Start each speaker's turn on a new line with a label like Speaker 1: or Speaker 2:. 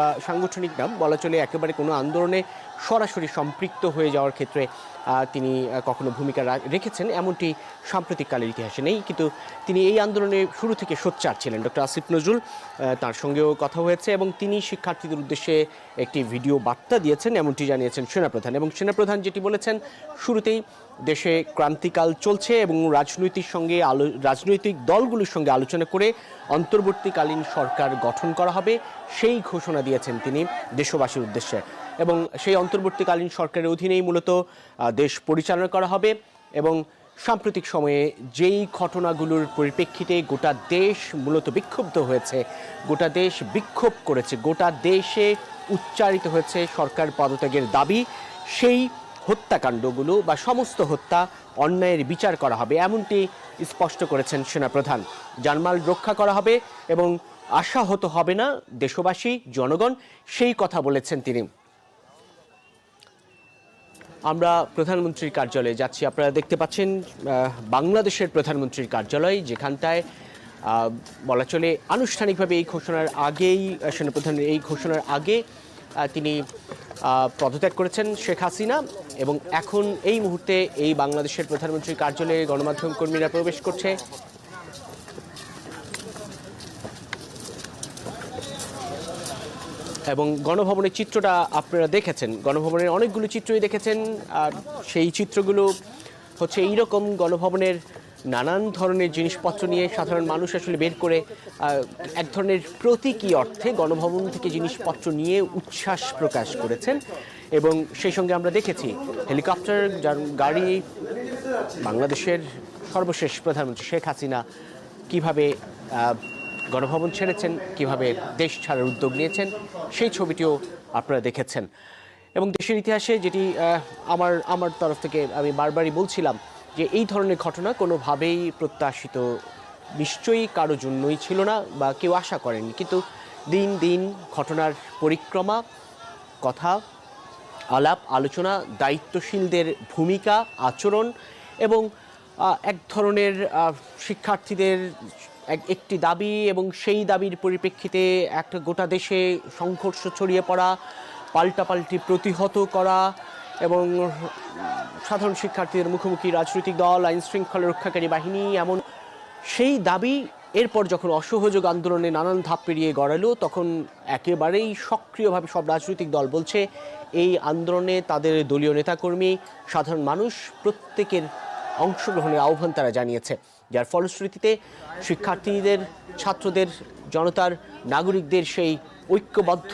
Speaker 1: বা সাংগঠনিক নাম বলা চলে একেবারে কোনো আন্দোলনে সরাসরি সম্পৃক্ত হয়ে যাওয়ার ক্ষেত্রে তিনি কখনো ভূমিকা রেখেছেন এমনটি সাম্প্রতিককালের ইতিহাসে নেই। কিন্তু তিনি এই আন্দোলনে শুরু থেকে সোচ্চার ছিলেন ডক্টর আসিফ নজরুল তার সঙ্গেও কথা হয়েছে এবং তিনি শিক্ষার্থীদের উদ্দেশ্যে একটি ভিডিও বার্তা দিয়েছেন, এমনটি জানিয়েছেন সেনাপ্রধান। এবং সেনাপ্রধান যেটি বলেছেন, শুরুতেই দেশে ক্রান্তিকাল চলছে এবং রাজনৈতিক সঙ্গে আলো, রাজনৈতিক দলগুলোর সঙ্গে আলোচনা করে অন্তর্বর্তীকালীন সরকার গঠন করা হবে, সেই ঘোষণা দিয়েছেন তিনি দেশবাসীর উদ্দেশ্যে। এবং সেই অন্তর্বর্তীকালীন সরকারের অধীনেই মূলত দেশ পরিচালনা করা হবে এবং সাম্প্রতিক সময়ে যেই ঘটনাগুলোর পরিপ্রেক্ষিতে গোটা দেশ মূলত বিক্ষুব্ধ হয়েছে, গোটা দেশ বিক্ষোভ করেছে, গোটা দেশে উচ্চারিত হয়েছে সরকার পদত্যাগের দাবি, সেই হত্যাকাণ্ডগুলো বা সমস্ত হত্যা অন্যায়ের বিচার করা হবে, এমনটি স্পষ্ট করেছেন সেনাপ্রধান। জানমাল রক্ষা করা হবে এবং আশাহত হবে না দেশবাসী, জনগণ, সেই কথা বলেছেন তিনি। আমরা প্রধানমন্ত্রীর কার্যালয়ে যাচ্ছি। আপনারা দেখতে পাচ্ছেন বাংলাদেশের প্রধানমন্ত্রীর কার্যালয়, যেখানটায় বলা চলে আনুষ্ঠানিকভাবে এই ঘোষণার আগেই সেনাপ্রধানের এই ঘোষণার আগে তিনি পদত্যাগ করেছেন শেখ হাসিনা এবং এখন এই মুহূর্তে এই বাংলাদেশের প্রধানমন্ত্রীর কার্যালয়ে গণমাধ্যম কর্মীরা প্রবেশ করছে। এবং গণভবনের চিত্রটা আপনারা দেখেছেন। গণভবনের অনেকগুলো চিত্রই দেখেছেন, আর সেই চিত্রগুলো হচ্ছে এইরকম গণভবনের নানান ধরনের জিনিসপত্র নিয়ে সাধারণ মানুষ আসলে বের করে এক ধরনের প্রতীকী অর্থে গণভবন থেকে জিনিসপত্র নিয়ে উচ্ছ্বাস প্রকাশ করেছেন। এবং সেই সঙ্গে আমরা দেখেছি হেলিকপ্টার, যার গাড়ি বাংলাদেশের সর্বশেষ প্রধানমন্ত্রী শেখ হাসিনা কীভাবে গণভবন ছেড়েছেন, কীভাবে দেশ ছাড়ার উদ্যোগ নিয়েছেন, সেই ছবিটিও আপনারা দেখেছেন। এবং দেশের ইতিহাসে যেটি আমার আমার তরফ থেকে আমি বারবারই বলছিলাম যে এই ধরনের ঘটনা কোনোভাবেই প্রত্যাশিত নিশ্চয়ই কারও জন্যই ছিল না বা কেউ আশা করেনি কিন্তু দিন দিন ঘটনার পরিক্রমা, কথা, আলাপ, আলোচনা, দায়িত্বশীলদের ভূমিকা, আচরণ এবং এক ধরনের শিক্ষার্থীদের এক- একটি দাবি এবং সেই দাবির পরিপ্রেক্ষিতে একটা গোটা দেশে সংঘর্ষ ছড়িয়ে পড়া, পাল্টাপাল্টি প্রতিহত করা এবং সাধারণ শিক্ষার্থীদের মুখোমুখি রাজনৈতিক দল, আইন শৃঙ্খলা রক্ষাকারী বাহিনী, এমন সেই দাবি এরপর যখন অসহযোগ আন্দোলনে নানান ধাপ পেরিয়ে গড়ালো, তখন একেবারেই সক্রিয়ভাবে সব রাজনৈতিক দল বলছে, এই আন্দোলনে তাদের দলীয় নেতাকর্মী, সাধারণ মানুষ, প্রত্যেকের অংশগ্রহণের আহ্বান তারা জানিয়েছে। যার ফলশ্রুতিতে শিক্ষার্থীদের, ছাত্রদের, জনতার, নাগরিকদের সেই ঐক্যবদ্ধ